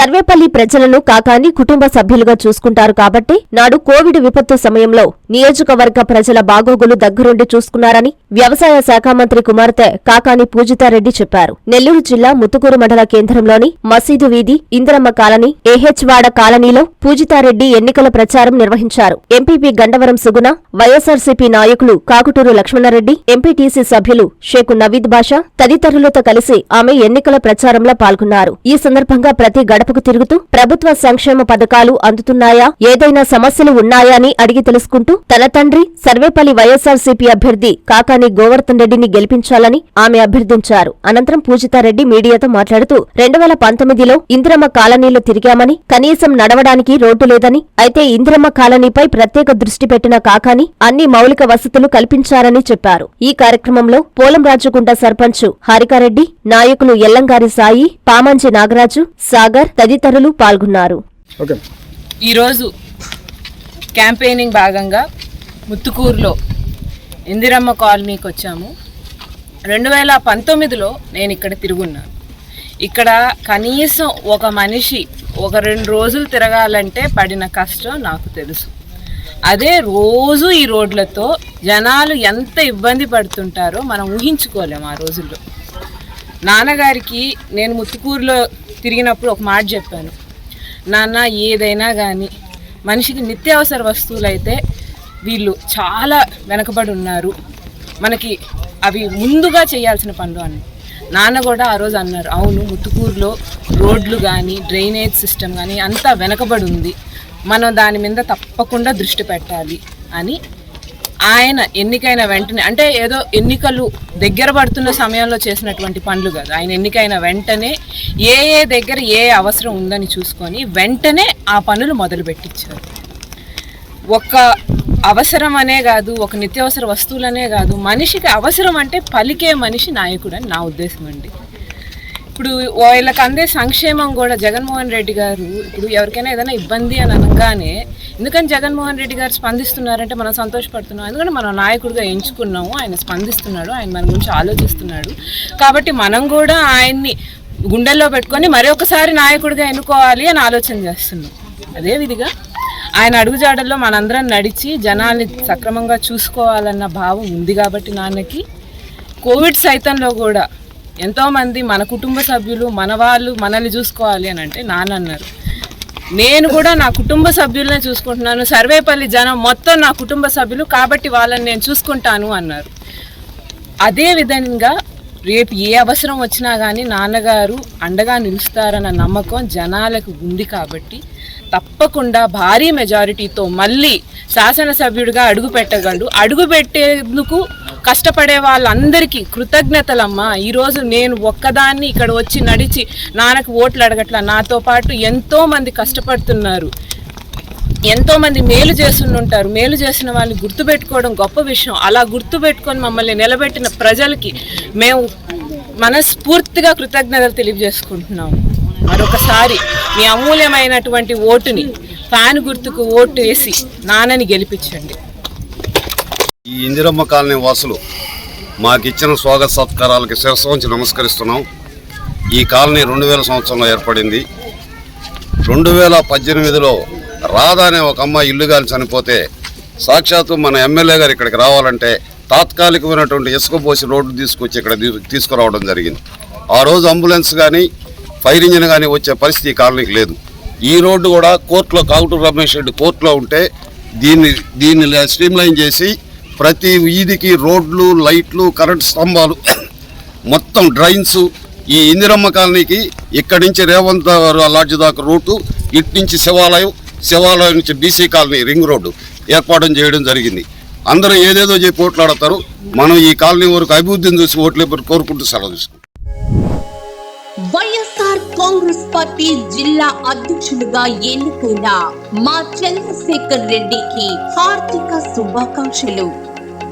సర్వేపల్లి ప్రజలను కాకాని కుటుంబ సభ్యులుగా చూసుకుంటారు కాబట్టి నాడు కోవిడ్ విపత్తు సమయంలో నియోజకవర్గ ప్రజల బాగోగులు దగ్గరుండి చూసుకున్నారని వ్యవసాయ శాఖ మంత్రి కుమార్తె కాకాని పూజితారెడ్డి చెప్పారు. నెల్లూరు జిల్లా ముత్తుకూరు మండల కేంద్రంలోని మసీదు వీధి ఇందిరమ్మ కాలనీ ఏహెచ్వాడ కాలనీలో పూజితారెడ్డి ఎన్నికల ప్రచారం నిర్వహించారు. ఎంపీపీ గండవరం సుగుణ వైఎస్సార్సీపీ నాయకులు కాకుటూరు లక్ష్మణరెడ్డి ఎంపీటీసీ సభ్యులు షేకు నవీద్ బాషా తదితరులతో కలిసి ఆమె ఎన్నికల ప్రచారంలో పాల్గొన్నారు. ఈ సందర్భంగా ప్రతి గడప వైపుకు తిరుగుతూ ప్రభుత్వ సంక్షేమ పథకాలు అందుతున్నాయా? ఏదైనా సమస్యలు ఉన్నాయా అని అడిగి తెలుసుకుంటూ తన తండ్రి సర్వేపల్లి వైఎస్సార్సీపీ అభ్యర్థి కాకాని గోవర్ధన్ రెడ్డిని గెలిపించాలని ఆమె అభ్యర్థించారు. అనంతరం పూజితారెడ్డి మీడియాతో మాట్లాడుతూ రెండు వేల పంతొమ్మిదిలో ఇందిరమ్మ కాలనీలో తిరిగామని కనీసం నడవడానికి రోడ్డు లేదని అయితే ఇందిరమ్మ కాలనీపై ప్రత్యేక దృష్టి పెట్టిన కాకాని అన్ని మౌలిక వసతులు కల్పించారని చెప్పారు. ఈ కార్యక్రమంలో పోలంరాజుగుంట సర్పంచ్ హారికారెడ్డి నాయకులు ఎల్లంగారి సాయి పామంచి నాగరాజు సాగర్ తదితరులు పాల్గొన్నారు. ఓకే. ఈరోజు క్యాంపెయినింగ్ భాగంగా ముత్తుకూరులో ఇందిరమ్మ కాలనీకి వచ్చాము. రెండు వేల పంతొమ్మిదిలో నేను ఇక్కడ తిరుగున్నాను ఇక్కడ కనీసం ఒక మనిషి ఒక రెండు రోజులు తిరగాలంటే పడిన కష్టం నాకు తెలుసు. అదే రోజు ఈ రోడ్లతో జనాలు ఎంత ఇబ్బంది పడుతుంటారో మనం ఊహించుకోలేము ఆ రోజుల్లో. నాన్నగారికి నేను ముత్తుకూరులో తిరిగినప్పుడు ఒక మాట చెప్పాను. నాన్న ఏదైనా కానీ మనిషికి నిత్యావసర వస్తువులు అయితే వీళ్ళు చాలా వెనకబడి ఉన్నారు. మనకి అవి ముందుగా చేయాల్సిన పనులు అని. నాన్న కూడా ఆ రోజు అన్నారు అవును ముత్తుకూరులో రోడ్లు కానీ డ్రైనేజ్ సిస్టమ్ కానీ అంతా వెనకబడి ఉంది. మనం దాని మీద తప్పకుండా దృష్టి పెట్టాలి అని ఆయన ఎన్నికైన వెంటనే అంటే ఏదో ఎన్నికలు దగ్గర పడుతున్న సమయంలో చేసినటువంటి పనులు కాదు. ఆయన ఎన్నికైన వెంటనే ఏ ఏ దగ్గర ఏ అవసరం ఉందని చూసుకొని వెంటనే ఆ పనులు మొదలు పెట్టించారు ఒక అవసరం అనే కాదు ఒక నిత్యావసర వస్తువులనే కాదు మనిషికి అవసరం అంటే పలికే మనిషి నాయకుడు అని నా ఉద్దేశం అండి. ఇప్పుడు వీళ్ళకి అందే సంక్షేమం కూడా జగన్మోహన్ రెడ్డి గారు ఇప్పుడు ఎవరికైనా ఏదైనా ఇబ్బంది అని అనగానే ఎందుకని జగన్మోహన్ రెడ్డి గారు స్పందిస్తున్నారంటే మనం సంతోషపడుతున్నాం. ఎందుకంటే మనం నాయకుడిగా ఎంచుకున్నాము ఆయన స్పందిస్తున్నాడు ఆయన మన గురించి ఆలోచిస్తున్నాడు. కాబట్టి మనం కూడా ఆయన్ని గుండెల్లో పెట్టుకొని మరొకసారి నాయకుడిగా ఎన్నుకోవాలి అని ఆలోచన చేస్తున్నాం. అదే విధిగా ఆయన అడుగుజాడల్లో మనందరం నడిచి జనాల్ని సక్రమంగా చూసుకోవాలన్న భావం ఉంది కాబట్టి నాన్నకి. కోవిడ్ సైతంలో కూడా ఎంతోమంది మన కుటుంబ సభ్యులు మన వాళ్ళు మనల్ని చూసుకోవాలి అని అంటే నాన్న అన్నారు. నేను కూడా నా కుటుంబ సభ్యులనే చూసుకుంటున్నాను. సర్వేపల్లి జనం మొత్తం నా కుటుంబ సభ్యులు కాబట్టి వాళ్ళని నేను చూసుకుంటాను అన్నారు. అదే విధంగా రేపు ఏ అవసరం వచ్చినా కానీ నాన్నగారు అండగా నిలుస్తారన్న నమ్మకం జనాలకు ఉంది కాబట్టి తప్పకుండా భారీ మెజారిటీతో మళ్ళీ శాసనసభ్యుడిగా అడుగు పెట్టగలడు అడుగు పెట్టేందుకు కష్టపడే వాళ్ళందరికీ కృతజ్ఞతలమ్మా. ఈరోజు నేను ఒక్కదాన్ని ఇక్కడ వచ్చి నడిచి నాన్నకు ఓట్లు అడగట్లా. నాతో పాటు ఎంతోమంది కష్టపడుతున్నారు. ఎంతోమంది మేలు చేస్తుంటారు మేలు చేసిన వాళ్ళని గుర్తుపెట్టుకోవడం గొప్ప విషయం. అలా గుర్తుపెట్టుకొని మమ్మల్ని నిలబెట్టిన ప్రజలకి మేము మనస్ఫూర్తిగా కృతజ్ఞతలు తెలియజేసుకుంటున్నాము. మరొకసారి మీ అమూల్యమైనటువంటి ఓటుని ఫ్యాన్ గుర్తుకు ఓటు వేసి నాన్నని గెలిపించండి. ఈ ఇందిరమ్మ కాలనీ వాసులు మాకు ఇచ్చిన స్వాగత సత్కారాలకి శిరసించి నమస్కరిస్తున్నాం. ఈ కాలనీ రెండు వేల సంవత్సరంలో ఏర్పడింది. రెండు వేల పద్దెనిమిదిలో రాధా అనే ఒక అమ్మాయి ఇల్లు గాలి చనిపోతే సాక్షాత్తు మన ఎమ్మెల్యే గారు ఇక్కడికి రావాలంటే తాత్కాలికమైనటువంటి ఇసుక పోసి రోడ్డు తీసుకొచ్చి ఇక్కడ తీసుకురావడం జరిగింది. ఆ రోజు అంబులెన్స్ కానీ ఫైర్ ఇంజిన్ కానీ వచ్చే పరిస్థితి కాలనీకి లేదు. ఈ రోడ్డు కూడా కోర్టులో కాకుటూరు రమేష్ రెడ్డి కోర్టులో ఉంటే దీన్ని దీన్ని స్ట్రీమ్ లైన్ చేసి ప్రతి వీధికి రోడ్లు లైట్లు కరెంట్ స్తంభాలు మొత్తం డ్రైన్స్ ఈ ఇందిరమ్మ కాలనీకి ఇక్కడి నుంచి రేవంత్ లాడ్జ్ దాకా రూటు ఇటు నుంచి శివాలయం శివాలయం నుంచి బీసీ కాలనీ రింగ్ రోడ్డు ఏర్పాటు చేయడం జరిగింది. అందరూ ఏదేదో చెప్పి ఓట్లాడతారు. మనం ఈ కాలనీ వరకు అభివృద్ధిని చూసి ఓట్లు కోరుకుంటూ సెలవు తీసుకుంటాం. వైఎస్ఆర్ కాంగ్రెస్ పార్టీ జిల్లా అధ్యక్షులుగా ఎన్నికైన మా చంద్రశేఖర్ రెడ్డికి హార్దిక శుభాకాంక్షలు.